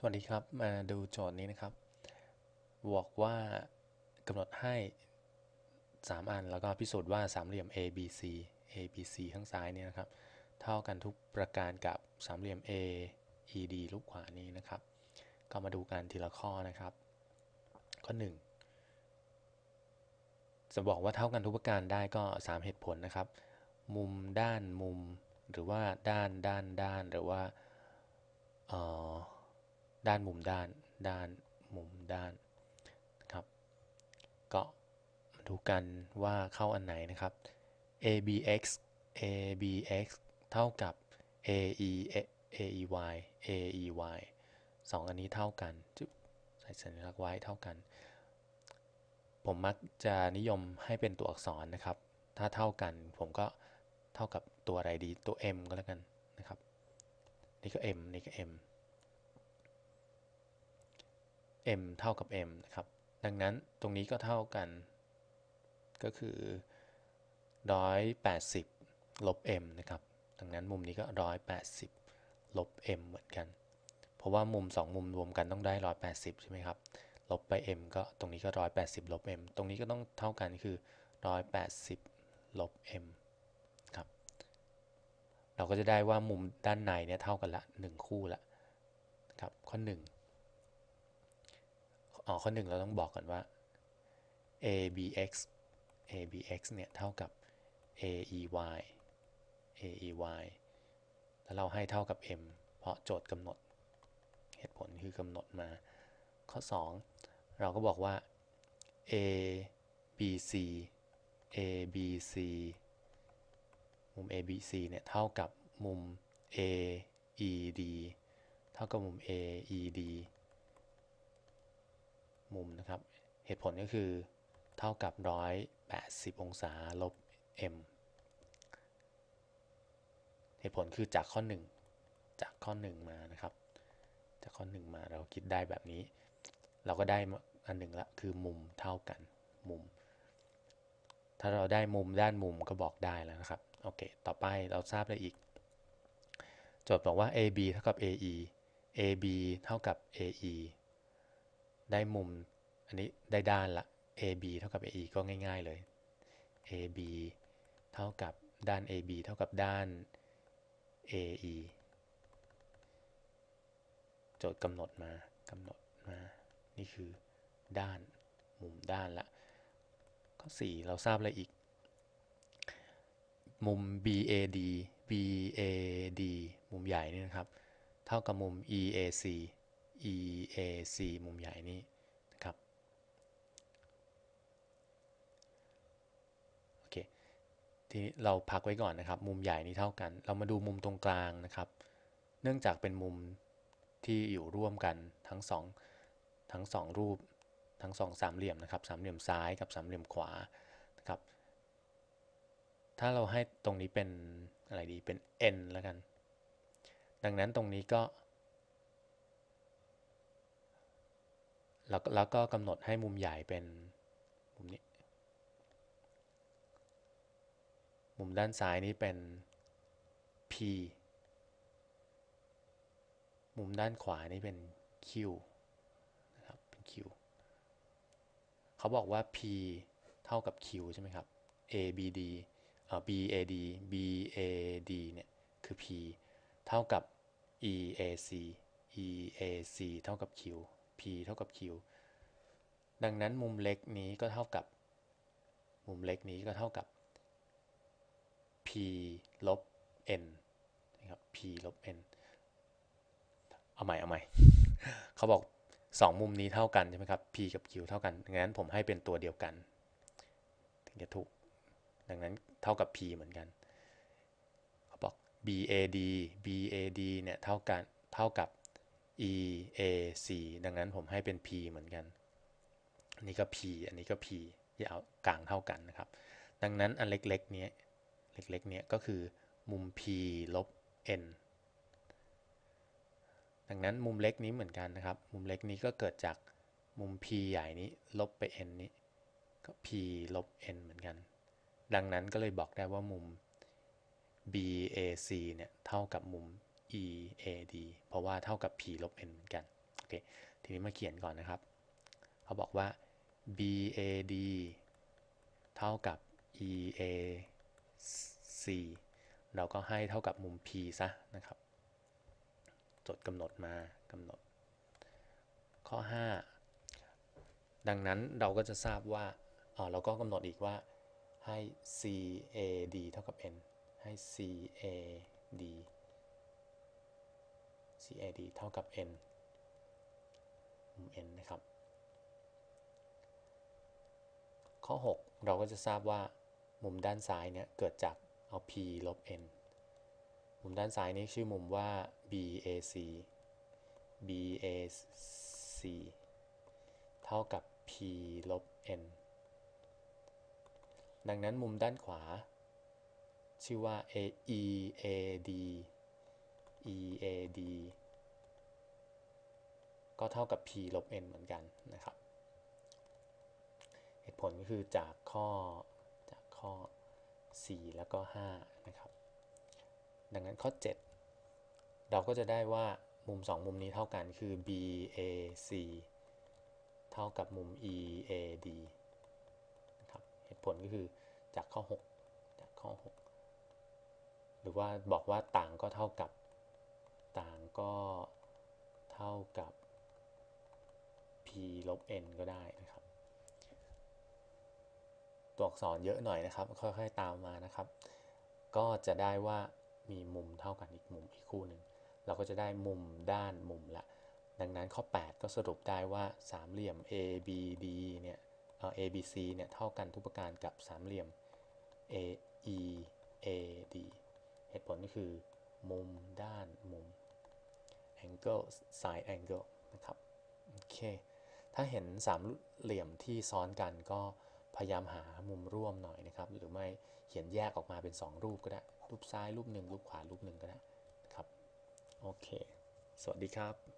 สวัสดีครับ มาดูโจทย์นี้นะครับ บอกว่ากำหนดให้ 3 อัน แล้วก็พิสูจน์ว่าสามเหลี่ยม ABC ABC ข้างซ้ายเนี่ยนะครับ เท่ากันทุกประการกับสามเหลี่ยม AED ลูกขวานี้นะครับ ก็มาดูกันทีละข้อนะครับ ข้อ 1 จะบอกว่าเท่ากันทุกประการได้ก็ 3 เหตุผลนะครับ มุมด้านมุม หรือว่าด้านด้านด้านหรือว่าเอ่อ ด้านมุมด้าน ด้านมุมด้านครับ ก็มาดูกันว่าเข้าอันไหนนะครับ abx abx เท่ากับ ae aey aey สองอันนี้เท่ากันจุ๊บใส่สัญลักษณ์ไว้เท่ากัน ผมมักจะนิยมให้เป็นตัวอักษรนะครับ ถ้าเท่ากันผมก็เท่ากับตัวอะไรดีตัว m ก็แล้วกันนะครับ นี่ก็ m นี่ก็ m m เท่ากับ m นะครับ ดังนั้นตรงนี้ก็เท่ากัน ก็คือ 180 ลบ m นะครับ ดังนั้นมุมนี้ก็ 180 ลบ m เหมือนกัน เพราะว่ามุม 2 มุมรวมกันต้องได้ 180 ใช่ไหมครับ ลบไป m ก็ตรงนี้ก็ 180 ลบ m ตรงนี้ก็ต้องเท่ากันคือ 180 ลบ m ครับ เราก็จะได้ว่ามุมด้านในเนี่ยเท่ากันละ 1 คู่ละครับ ข้อ 1 อ๋อข้อ1เราต้องบอกก่อนว่า abx abx เนี่ยเท่ากับ aey aey แล้วเราให้เท่ากับ m เพราะโจทย์กำหนด เหตุผลคือกำหนดมา ข้อ 2 เราก็บอกว่า a b c a b c มุม a b c เนี่ยเท่ากับมุม a e d เท่ากับมุม a e d มุมนะครับ เหตุผลก็คือเท่ากับ 180 องศาลบ m เหตุผลคือจากข้อ 1 จากข้อ 1 มานะครับ จากข้อ 1 มาเราคิดได้แบบนี้ เราก็ได้อันหนึ่งละคือมุมเท่ากันมุม ถ้าเราได้มุมด้านมุมก็บอกได้แล้วนะครับโอเค ต่อไปเราทราบอะไรอีก โจทย์บอกว่า AB เท่ากับ AE AB เท่ากับ AE ได้มุม อันนี้ได้ด้านละ AB เท่ากับ AE ก็ง่ายๆเลย AB เท่ากับด้าน AB เท่ากับด้าน AE โจทย์กำหนดมากำหนดมา นี่คือด้านมุมด้านละ ข้อ 4 เราทราบอะไรอีก มุม BAD BAD มุมใหญ่นี่นะครับ เท่ากับมุม EAC EAC มุมใหญ่นี่นะครับโอเคทีนี้เราพักไว้ก่อนนะครับ มุมใหญ่นี้เท่ากัน เรามาดูมุมตรงกลางนะครับ เนื่องจากเป็นมุมที่อยู่ร่วมกันทั้งสองทั้งสองรูปทั้งสองสามเหลี่ยมนะครับสามเหลี่ยมซ้ายกับสามเหลี่ยมขวานะครับ ถ้าเราให้ตรงนี้เป็นอะไรดีเป็น n แล้วกัน ดังนั้นตรงนี้ก็ แล้วแล้วก็กำหนดให้มุมใหญ่เป็นมุมนี้ มุมด้านซ้ายนี้เป็น p มุมด้านขวานี่เป็น q นะครับเป็น q เขาบอกว่า p เท่ากับ q ใช่ไหมครับ abd เอ่อ bad bad เนี่ยคือ p เท่ากับ eac eac เท่ากับ q p เท่ากับ q ดังนั้นมุมเล็กนี้ก็เท่ากับ มุมเล็กนี้ก็เท่ากับ p ลบ n นะครับ p ลบ n เอาใหม่เอาใหม่เขาบอก 2 มุมนี้เท่ากันใช่ไหมครับ p กับ q เท่ากัน ดังนั้นผมให้เป็นตัวเดียวกัน ถึงจะถูก ดังนั้นเท่ากับ p เหมือนกัน เขาบอก bad bad เนี่ยเท่ากัน เท่ากับ EAC ดังนั้นผมให้เป็น P เหมือนกัน อันนี้ก็ P อันนี้ก็ P ยาวกลางเท่ากันนะครับ ดังนั้นอันเล็กๆเนี้ย เล็กๆเนี้ยก็คือมุม P ลบ N ดังนั้นมุมเล็กนี้เหมือนกันนะครับ มุมเล็กนี้ก็เกิดจากมุม P ใหญ่นี้ลบไป N นี้ ก็ P ลบ N เหมือนกัน ดังนั้นก็เลยบอกได้ว่ามุม BAC เนี่ยเท่ากับมุม EAD เพราะว่าเท่ากับ P ลบ N เหมือนกัน โอเค ทีนี้มาเขียนก่อนนะครับ เขาบอกว่า BAD เท่ากับ EAC เราก็ให้เท่ากับมุม P ซะนะครับ จดกำหนดมากำหนด ข้อ 5 ดังนั้นเราก็จะทราบว่าอ่อเราก็กำหนดอีกว่าให้ CAD เท่ากับ N ให้ CAD CAD เท่ากับ N มุม N นะครับ ข้อ 6 เราก็จะทราบว่ามุมด้านซ้ายเนี่ยเกิดจากเอา P ลบ N มุมด้านซ้ายนี้ชื่อมุมว่า BAC BAC เท่ากับ P ลบ N ดังนั้นมุมด้านขวา ชื่อว่า A EAD EAD ก็เท่ากับ P ลบ N เหมือนกันนะครับ เหตุผลก็คือจากข้อจากข้อ 4 แล้วก็ 5 นะครับ ดังนั้นข้อ 7 เราก็จะได้ว่ามุม 2 มุมนี้เท่ากันคือ BAC เท่ากับมุม EAD นะครับ เหตุผลก็คือจากข้อ 6 จากข้อ 6 หรือว่าบอกว่าต่างก็เท่ากับ ต่างก็เท่ากับ P ลบ N ก็ได้นะครับ ตัวอักษรเยอะหน่อยนะครับ ค่อยๆตามมานะครับ ก็จะได้ว่ามีมุมเท่ากันอีกมุมอีกคู่หนึ่งเราก็จะได้มุมด้านมุมละ ดังนั้นข้อ 8 ก็สรุปได้ว่าสามเหลี่ยม ABD เนี่ยเอ่อ ABC เนี่ยเท่ากันทุกประการกับสามเหลี่ยม AEAD เหตุผลก็คือ มุมด้านมุม angle side angle นะครับโอเคถ้าเห็นสามเหลี่ยมที่ซ้อนกันก็พยายามหามุมร่วมหน่อยนะครับ หรือไม่เขียนแยกออกมาเป็น 2 รูปก็ได้ รูปซ้ายรูปหนึ่งรูปขวารูปหนึ่งก็ได้นะครับ โอเค สวัสดีครับ